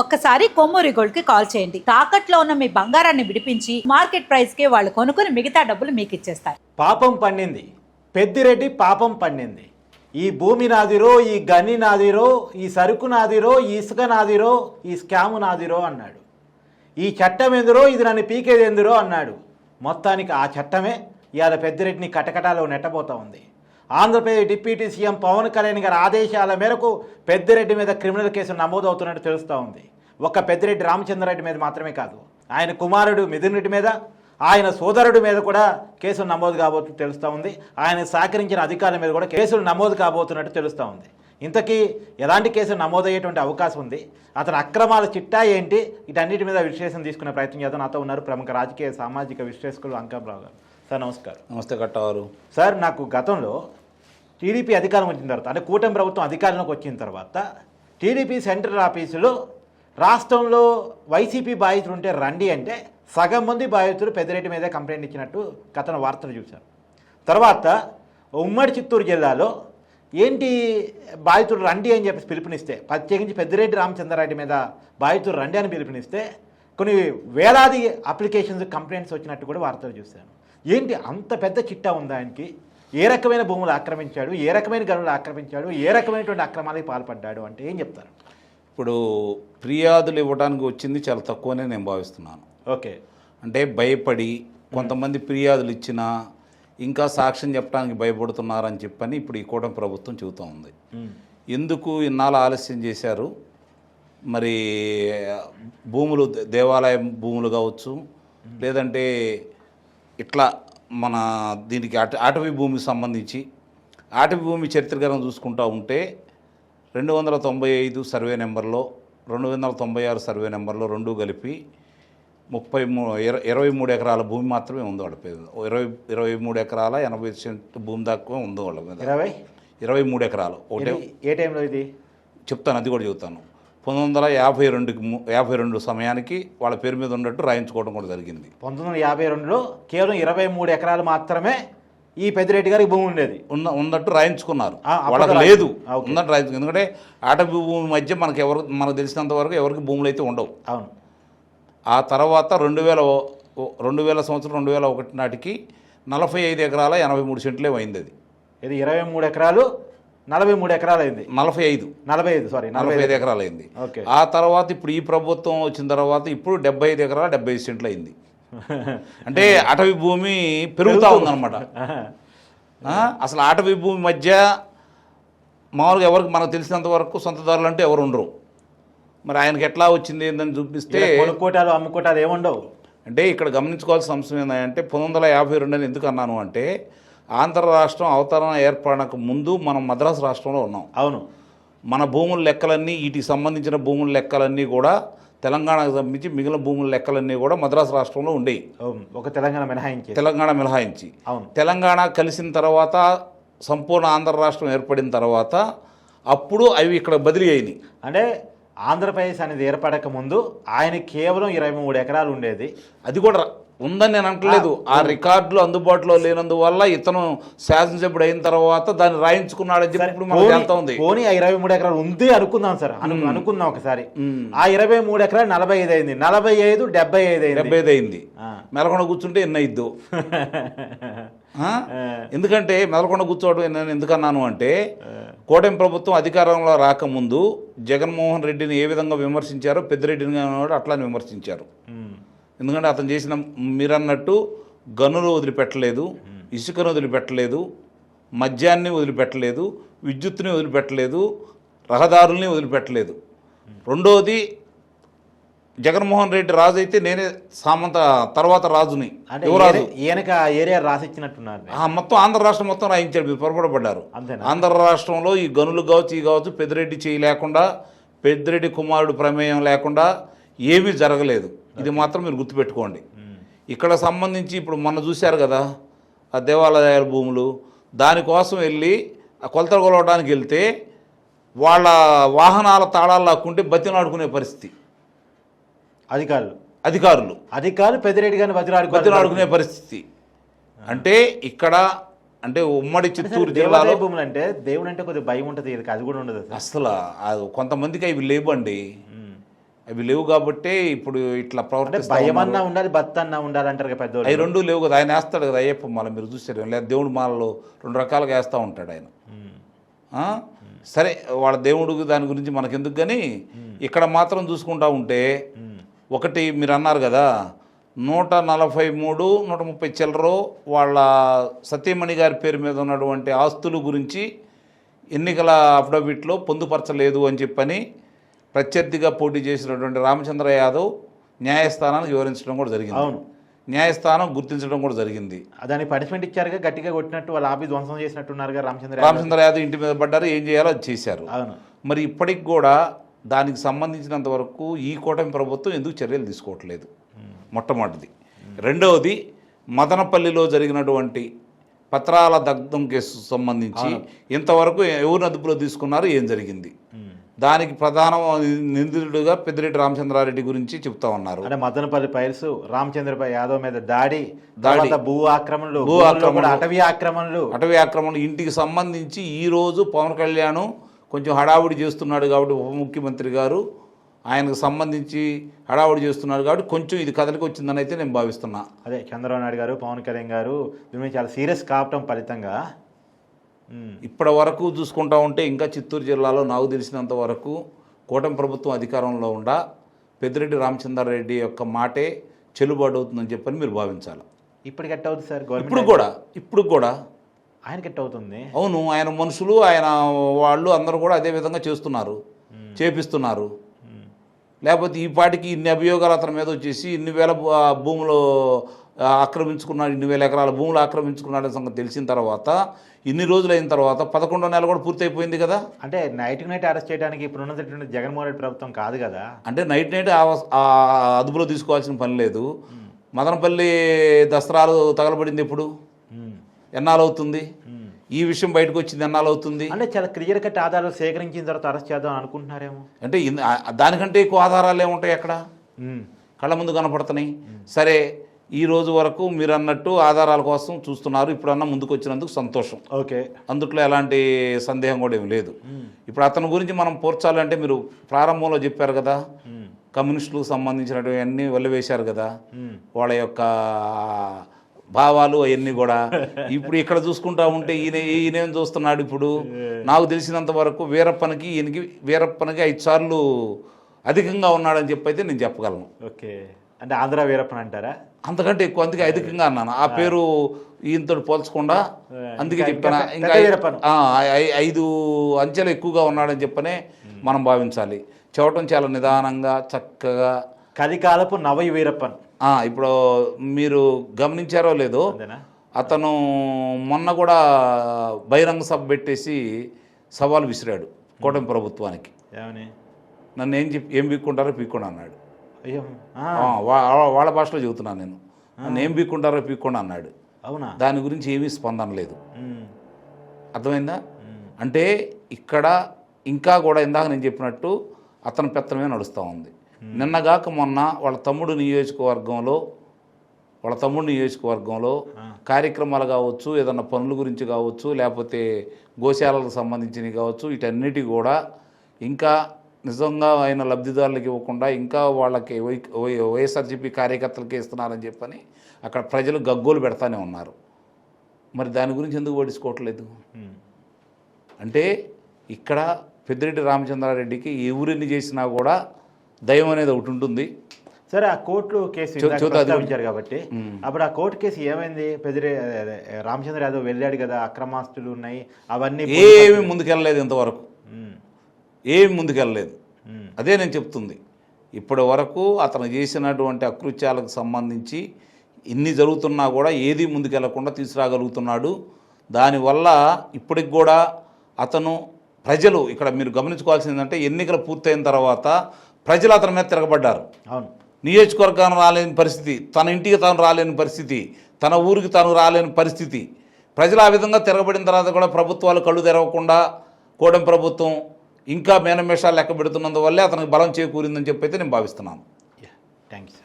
ఒక్కసారి కొమ్మూరి గోల్డ్కి కాల్ చేయండి. తాకట్లో ఉన్న మీ బంగారాన్ని విడిపించి మార్కెట్ ప్రైస్కి వాళ్ళు కొనుక్కుని మిగతా డబ్బులు మీకు ఇచ్చేస్తారు. పాపం పండింది పెద్దిరెడ్డి పాపం పండింది ఈ భూమి నాదిరో ఈ గని నాదిరో ఈ సరుకు నాదిరో ఈ ఇసుక నాదిరో ఈ స్కాము నాదిరో అన్నాడు. ఈ చట్టం ఎందురో ఇది నన్ను పీకేది ఎందురో అన్నాడు. మొత్తానికి ఆ చట్టమే ఇవాళ పెద్దిరెడ్డిని కటకటాలో నెట్టబోతా ఉంది. ఆంధ్రప్రదేశ్ డిప్యూటీ సీఎం పవన్ కళ్యాణ్ గారి ఆదేశాల మేరకు పెద్దిరెడ్డి మీద క్రిమినల్ కేసు నమోదవుతున్నట్టు తెలుస్తూ ఉంది. ఒక్క పెద్దిరెడ్డి రామచంద్రరెడ్డి మీద మాత్రమే కాదు ఆయన కుమారుడు మిథున్ రెడ్డి మీద ఆయన సోదరుడి మీద కూడా కేసులు నమోదు కాబోతు తెలుస్తూ ఉంది. ఆయన సహకరించిన అధికారుల మీద కూడా కేసులు నమోదు కాబోతున్నట్టు తెలుస్తూ ఉంది. ఇంతకీ ఎలాంటి కేసులు నమోదయ్యేటువంటి అవకాశం ఉంది? అతని అక్రమాల చిట్టా ఏంటి? వీటన్నిటి మీద విశ్లేషణ తీసుకునే ప్రయత్నం చేద్దాం. నాతో ఉన్నారు ప్రముఖ రాజకీయ సామాజిక విశ్లేషకులు అంకంరావు గారు. సార్ నమస్కారం. నమస్తే కట్టవారు. సార్ నాకు గతంలో టీడీపీ అధికారం వచ్చిన తర్వాత అంటే కూటమి ప్రభుత్వం అధికారంలోకి వచ్చిన తర్వాత టీడీపీ సెంట్రల్ ఆఫీసులో రాష్ట్రంలో వైసీపీ బాధితులు ఉంటే రండి అంటే సగం మంది బాధితులు పెద్దరెడ్డి మీదే కంప్లైంట్ ఇచ్చినట్టు గతంలో వార్తలు చూశారు. తర్వాత ఉమ్మడి చిత్తూరు జిల్లాలో ఏంటి బాధితులు రండి అని చెప్పి పిలుపునిస్తే ప్రత్యేకించి పెద్దిరెడ్డి రామచంద్రారెడ్డి మీద బాధితులు రండి అని పిలుపునిస్తే కొన్ని వేలాది అప్లికేషన్స్ కంప్లైంట్స్ వచ్చినట్టు కూడా వార్తలు చూశాను ఏంటి అంత పెద్ద చిట్టా ఉందా ఆయనకి? ఏ రకమైన భూములు ఆక్రమించాడు ఏ రకమైన గనులు ఆక్రమించాడు ఏ రకమైనటువంటి అక్రమాలకు పాల్పడ్డాడు అంటే ఏం చెప్తారు? ఇప్పుడు ఫిర్యాదులు ఇవ్వడానికి వచ్చింది చాలా తక్కువనే నేను భావిస్తున్నాను. ఓకే. అంటే భయపడి కొంతమంది ఫిర్యాదులు ఇచ్చినా ఇంకా సాక్ష్యం చెప్పడానికి భయపడుతున్నారని చెప్పని ఇప్పుడు ఈ కూటమి ప్రభుత్వం చెబుతూ ఉంది. ఎందుకు ఇన్నాళ్ళు ఆలస్యం చేశారు? మరి భూములు దేవాలయం భూములు కావచ్చు లేదంటే ఇట్లా మన దీనికి అట అటవీ భూమికి సంబంధించి అటవీ భూమి చరిత్రకరం చూసుకుంటూ ఉంటే రెండు వందల తొంభై ఐదు సర్వే నెంబర్లో రెండు వందల తొంభై ఆరు సర్వే నెంబర్లో రెండు కలిపి ముప్పై మూ ఇర- ఇరవై మూడు ఎకరాల భూమి మాత్రమే ఉంది వాళ్ళ పేరు. ఇరవై ఇరవై మూడు ఎకరాల ఎనభై సెంట్ భూమి దాకా ఉంది వాళ్ళ మీద. ఇరవై? ఇరవై మూడు ఎకరాలు. ఒకటే ఏ టైంలో ఇది? చెప్తాను అది కూడా చెబుతాను. పంతొమ్మిది వందల యాభై రెండుకి యాభై రెండు సమయానికి వాళ్ళ పేరు మీద ఉన్నట్టు రాయించుకోవడం కూడా జరిగింది. పంతొమ్మిది వందల యాభై రెండులో కేవలం ఇరవై మూడు ఎకరాలు మాత్రమే ఈ పెద్దిరెడ్డి గారికి భూమి ఉండేది. ఉన్న ఉన్నట్టు రాయించుకున్నారు. వాళ్ళకి లేదు. ఉన్నట్టు రాయించు ఎందుకంటే అటవీ భూమి మధ్య మనకు ఎవరు మనకు తెలిసినంత వరకు ఎవరికి భూములు అయితే ఉండవు. అవును. ఆ తర్వాత రెండు వేల రెండు వేల సంవత్సరం రెండు వేల ఒకటి నాటికి నలభై ఐదు ఎకరాల ఎనభై మూడు సెంట్లే అయింది అది. ఇది ఇరవై మూడు ఎకరాలు నలభై మూడు ఎకరాలు అయింది నలభై ఐదు. నలభై ఐదు సారీ నలభై ఐదు. ఎకరాలు అయింది ఓకే. ఆ తర్వాత ఇప్పుడు ఈ ప్రభుత్వం వచ్చిన తర్వాత ఇప్పుడు డెబ్బై ఐదు ఎకరాల డెబ్బై ఐదు సెంట్లు అయింది. అంటే అటవీ భూమి పెరుగుతూ ఉందన్నమాట. అసలు అటవీ భూమి మధ్య మామూలుగా ఎవరికి మనకు తెలిసినంత వరకు సొంతదారులు అంటే ఎవరు ఉండరు. మరి ఆయనకి ఎట్లా వచ్చింది ఏందని చూపిస్తే కొనుక్కోటాలు అమ్ముకోటాలు ఏముండవు. అంటే ఇక్కడ గమనించుకోవాల్సిన అంశం ఏంటంటే పంతొమ్మిది వందల యాభై రెండు అని ఎందుకు అన్నాను అంటే ఆంధ్ర రాష్ట్రం అవతరణ ఏర్పడక ముందు మనం మద్రాసు రాష్ట్రంలో ఉన్నాం. అవును. మన భూముల లెక్కలన్నీ వీటికి సంబంధించిన భూముల లెక్కలన్నీ కూడా తెలంగాణకు సంబంధించి మిగిలిన భూముల లెక్కలన్నీ కూడా మద్రాసు రాష్ట్రంలో ఉండేవి. అవును. ఒక తెలంగాణ మినహాయించి. తెలంగాణ మినహాయించి. అవును. తెలంగాణ కలిసిన తర్వాత సంపూర్ణ ఆంధ్ర రాష్ట్రం ఏర్పడిన తర్వాత అప్పుడు అవి ఇక్కడ బదిలీ అయినాయి. అంటే ఆంధ్రప్రదేశ్ అనేది ఏర్పడక ముందు ఆయన కేవలం ఇరవై మూడు ఎకరాలు ఉండేది. అది కూడా ఉందని నేను అంటలేదు ఆ రికార్డులు అందుబాటులో లేనందువల్ల ఇతను శాసనసభ్యుడు అయిన తర్వాత దాన్ని రాయించుకున్నాడని చెప్పి ఇప్పుడు మనకు ఉంది. పోనీ ఆ ఇరవై మూడు ఎకరాలు ఉంది అనుకుందాం సార్. అను అనుకుందాం ఒకసారి. ఆ ఇరవై మూడు ఎకరాలు నలభై ఐదు అయింది. నలభై ఐదు డెబ్బై ఐదు అయింది. డెబ్బై ఐదు అయింది. మెలకొండ కూర్చుంటే ఎన్ని అయిద్దు? ఎందుకంటే మెదలకొండ కూర్చోవడం నేను ఎందుకన్నాను అంటే కూటమి ప్రభుత్వం అధికారంలో రాకముందు జగన్మోహన్ రెడ్డిని ఏ విధంగా విమర్శించారో పెద్దిరెడ్డిని అట్లానే విమర్శించారు. ఎందుకంటే అతను చేసిన మీరన్నట్టు గనులు వదిలిపెట్టలేదు ఇసుకను వదిలిపెట్టలేదు మద్యాన్ని వదిలిపెట్టలేదు విద్యుత్తుని వదిలిపెట్టలేదు రహదారుల్ని వదిలిపెట్టలేదు. రెండోది జగన్మోహన్ రెడ్డి రాజు అయితే నేనే సామంత తర్వాత రాజుని యువరాజు ఈయన- ఈయనకి ఏరియా రాసిచ్చినట్టున్నారు మొత్తం ఆంధ్ర రాష్ట్రం మొత్తం రాయించాడు మీరు పొరపడబడ్డారు? ఆంధ్ర రాష్ట్రంలో ఈ గనులు కావచ్చు ఈ కావచ్చు పెద్దిరెడ్డి చేయి లేకుండా పెద్దిరెడ్డి కుమారుడు ప్రమేయం లేకుండా ఏమీ జరగలేదు. ఇది మాత్రం మీరు గుర్తుపెట్టుకోండి. ఇక్కడ సంబంధించి ఇప్పుడు మొన్న చూశారు కదా ఆ దేవాలయాల భూములు దానికోసం వెళ్ళి ఆ కొలతలు కొలవడానికి వెళ్తే వాళ్ళ వాహనాల తాళాలు లాక్కుంటే బతినాడుకునే పరిస్థితి. అధికారులు. అధికారులు. అధికారులు పెద్దిరెడ్డి గారిని బతిరాడుకోవాలి బతినాడుకునే పరిస్థితి. అంటే ఇక్కడ అంటే ఉమ్మడి చిత్తూరు జిల్లాలో భూములు అంటే దేవుడు అంటే కొద్దిగా భయం ఉంటుంది అది కూడా ఉండదు అసలు. కొంతమందికి అవి లేవండి. అవి లేవు కాబట్టే ఇప్పుడు ఇట్లా అంటే ప్రవర్తిస్తా భయం ఉన్నారు. అన్నా ఉండాలి భక్తి అన్నా ఉండాలి అంటారు కదా అవి రెండు లేవు కదా ఆయన వేస్తాడు కదా అయ్యప్ప మాల మీరు చూసారు లేదా దేవుడి మాలలో రెండు రకాలుగా వేస్తూ ఉంటాడు ఆయన? సరే వాళ్ళ దేవుడికి దాని గురించి మనకెందుకు కానీ ఇక్కడ మాత్రం చూసుకుంటా ఉంటే. ఒకటి మీరు అన్నారు కదా నూట నలభై మూడు నూట ముప్పై చిల్లరో వాళ్ళ సత్యమణి గారి పేరు మీద ఉన్నటువంటి ఆస్తుల గురించి ఎన్నికల అఫిడవిట్లో పొందుపరచలేదు అని చెప్పని ప్రత్యర్థిగా పోటీ చేసినటువంటి రామచంద్ర యాదవ్ న్యాయస్థానానికి వివరించడం కూడా జరిగింది. అవును. న్యాయస్థానం గుర్తించడం కూడా జరిగింది. దానికి పనిష్మెంట్ ఇచ్చారుగా గట్టిగా కొట్టినట్టు వాళ్ళ ఆఫీస్ ధ్వంసం చేసినట్టున్నారుగా రామచంద్ర. రామచంద్ర యాదవ్ ఇంటి మీద పడ్డారు ఏం చేయాలో అది చేశారు. అవును. మరి ఇప్పటికి కూడా దానికి సంబంధించినంత వరకు ఈ కూటమి ప్రభుత్వం ఎందుకు చర్యలు తీసుకోవట్లేదు? మొట్టమొదటిది. రెండవది మదనపల్లిలో జరిగినటువంటి పత్రాల దగ్ధం కేసు సంబంధించి ఇంతవరకు ఎవరు అదుపులో తీసుకున్నారు ఏం జరిగింది. దానికి ప్రధాన నిందితుడిగా పెద్దిరెడ్డి రామచంద్రారెడ్డి గురించి చెప్తా ఉన్నారు అంటే మదనపల్లి పైల్స్ రామచంద్రపై యాదవ్ మీద దాడి దాడి. భూ ఆక్రమణలు భూ ఆక్రమణలు. కూడా అటవీ ఆక్రమణలు అటవీ ఆక్రమణ ఇంటికి సంబంధించి ఈరోజు పవన్ కళ్యాణ్ కొంచెం హడావుడి చేస్తున్నాడు కాబట్టి ఉప ముఖ్యమంత్రి గారు ఆయనకు సంబంధించి హడావుడి చేస్తున్నాడు కాబట్టి కొంచెం ఇది కథలికి వచ్చిందని అయితే నేను భావిస్తున్నా అదే చంద్రబాబు నాయుడు గారు పవన్ కళ్యాణ్ గారు దీని చాలా సీరియస్ కావటం ఫలితంగా. ఇప్పటి వరకు చూసుకుంటా ఉంటే ఇంకా చిత్తూరు జిల్లాలో నాకు తెలిసినంత వరకు కూటమి ప్రభుత్వం అధికారంలో ఉండ పెద్దిరెడ్డి రామచంద్రారెడ్డి యొక్క మాటే చెల్లుబాటు అవుతుందని చెప్పని మీరు భావించాలి. ఇప్పటికి ఎట్ట అవుతుంది సార్? ఇప్పుడు కూడా ఇప్పుడు కూడా. ఆయనకి ఎట్ట అవుతుంది? అవును ఆయన మనుషులు ఆయన వాళ్ళు అందరూ కూడా అదే విధంగా చేస్తున్నారు చేపిస్తున్నారు. లేకపోతే ఈ పాటికి ఇన్ని అభియోగాలు అతని మీద వచ్చేసి ఇన్ని వేల భూములు ఆక్రమించుకున్నాడు ఇన్ని వేల ఎకరాల భూములు ఆక్రమించుకున్నాడని సంగతి తెలిసిన తర్వాత ఇన్ని రోజులు అయిన తర్వాత పదకొండో నెల కూడా పూర్తయిపోయింది కదా? అంటే నైట్ నైట్ అరెస్ట్ చేయడానికి ఇప్పుడు ఉన్నటువంటి జగన్మోహన్ రెడ్డి ప్రభుత్వం కాదు కదా? అంటే నైట్ నైట్ అదుపులో తీసుకోవాల్సిన పని లేదు. మదనపల్లి దసరాలు తగలబడింది ఎప్పుడు. ఎన్నాళ్ళవుతుంది? ఉమ్. ఈ విషయం బయటకు వచ్చింది ఎన్నాళ్ళవుతుంది? అంటే చాలా క్లియర్ కట్ ఆధారాలు సేకరించిన తర్వాత అరెస్ట్ చేద్దాం అనుకుంటున్నారేమో? అంటే దానికంటే ఎక్కువ ఆధారాలు ఏముంటాయి అక్కడ. కళ్ళ ముందు కనపడుతున్నాయి. సరే ఈ రోజు వరకు మీరు అన్నట్టు ఆధారాల కోసం చూస్తున్నారు. ఇప్పుడన్నా ముందుకు వచ్చినందుకు సంతోషం. ఓకే. అందుట్లో ఎలాంటి సందేహం కూడా ఏమి లేదు. ఇప్పుడు అతని గురించి మనం పోర్చాలంటే మీరు ప్రారంభంలో చెప్పారు కదా. కమ్యూనిస్టులకు సంబంధించినటువంటి అన్నీ వదిలివేశారు కదా. వాళ్ళ యొక్క భావాలు అవన్నీ కూడా. ఇప్పుడు ఇక్కడ చూసుకుంటా ఉంటే ఈయన ఈయనేం చూస్తున్నాడు ఇప్పుడు? నాకు తెలిసినంత వరకు వీరప్పనికి ఈయనకి వీరప్పనికి ఐదు సార్లు అధికంగా ఉన్నాడని చెప్పి అయితే నేను చెప్పగలను. ఓకే. అంటే ఆంధ్ర వీరప్పన్ అంటారా? అంతకంటే ఎక్కువ అందుకే అధికంగా అన్నాను. ఆ పేరు ఈయనతో పోల్చకుండా అందుకే చెప్తాను ఇంకా ఐదు అంచెలు ఎక్కువగా ఉన్నాడని చెప్పనే మనం భావించాలి. చూడటం చాలా నిదానంగా చక్కగా. కలికాలపు నవ వీరప్పన్. ఆ, ఇప్పుడు మీరు గమనించారో లేదో అంతేనా? మొన్న కూడా బహిరంగ సభ పెట్టేసి సవాల్ విసిరాడు కూటమి ప్రభుత్వానికి. నన్ను ఏం చెప్పి ఏం పీక్కుంటారో పీక్కుండా అన్నాడు వాళ్ళ భాషలో చెబుతున్నాను నేను. నన్ను ఏం పీక్కుంటారో పీక్కుండా అన్నాడు. అవునా? దాని గురించి ఏమీ స్పందన లేదు. అర్థమైందా. అంటే ఇక్కడ ఇంకా కూడా ఇందాక నేను చెప్పినట్టు అతని పెత్తనమే నడుస్తూ ఉంది. నిన్నగాక మొన్న వాళ్ళ తమ్ముడు నియోజకవర్గంలో వాళ్ళ తమ్ముడు నియోజకవర్గంలో కార్యక్రమాలు కావచ్చు ఏదన్నా పనుల గురించి కావచ్చు లేకపోతే గోశాలకు సంబంధించినవి కావచ్చు వీటన్నిటి కూడా ఇంకా నిజంగా ఆయన లబ్ధిదారులకు ఇవ్వకుండా ఇంకా వాళ్ళకి వై వై- వైఎస్ఆర్సీపీ కార్యకర్తలకి ఇస్తున్నారని చెప్పని అక్కడ ప్రజలు గగ్గోలు పెడతానే ఉన్నారు. మరి దాని గురించి ఎందుకు పట్టించుకోవట్లేదు ఉమ్. అంటే ఇక్కడ పెద్దిరెడ్డి రామచంద్రారెడ్డికి ఎవరిని చేసినా కూడా దైవం అనేది ఒకటి ఉంటుంది. సరే ఆ కోర్టు కేసు చూ- ఇందాక చూద్దాం అది ప్రస్తావించారు కాబట్టి అప్పుడు ఆ కోర్టు కేసు ఏమైంది? పెదిరే అదే, రామచంద్ర యాదవ్ వెళ్ళాడు కదా అక్రమాస్తులు ఉన్నాయి అవన్నీ ఏమి ముందుకెళ్ళలేదు ఇంతవరకు. ఏమి ముందుకెళ్ళలేదు. అదే నేను చెప్తుంది. ఇప్పటి వరకు అతను చేసినటువంటి అకృత్యాలకు సంబంధించి ఇన్ని జరుగుతున్నా కూడా ఏది ముందుకెళ్ళకుండా తీసుకురాగలుగుతున్నాడు. దానివల్ల ఇప్పటికి కూడా అతను ప్రజలు ఇక్కడ మీరు గమనించుకోవాల్సింది ఏంటంటే ఎన్నికలు పూర్తయిన తర్వాత ప్రజలు అతని మీద తిరగబడ్డారు. అవును. నియోజకవర్గానికి రాలేని పరిస్థితి తన ఇంటికి తాను రాలేని పరిస్థితి తన ఊరికి తాను రాలేని పరిస్థితి. ప్రజలు ఆ విధంగా తిరగబడిన తర్వాత కూడా ప్రభుత్వాలు కళ్ళు తెరవకుండా కూడెం ప్రభుత్వం ఇంకా మేనమేషాలు లెక్క పెడుతున్నందువల్లే అతనికి బలం చేకూరిందని చెప్పి అయితే నేను భావిస్తున్నాను. Thank you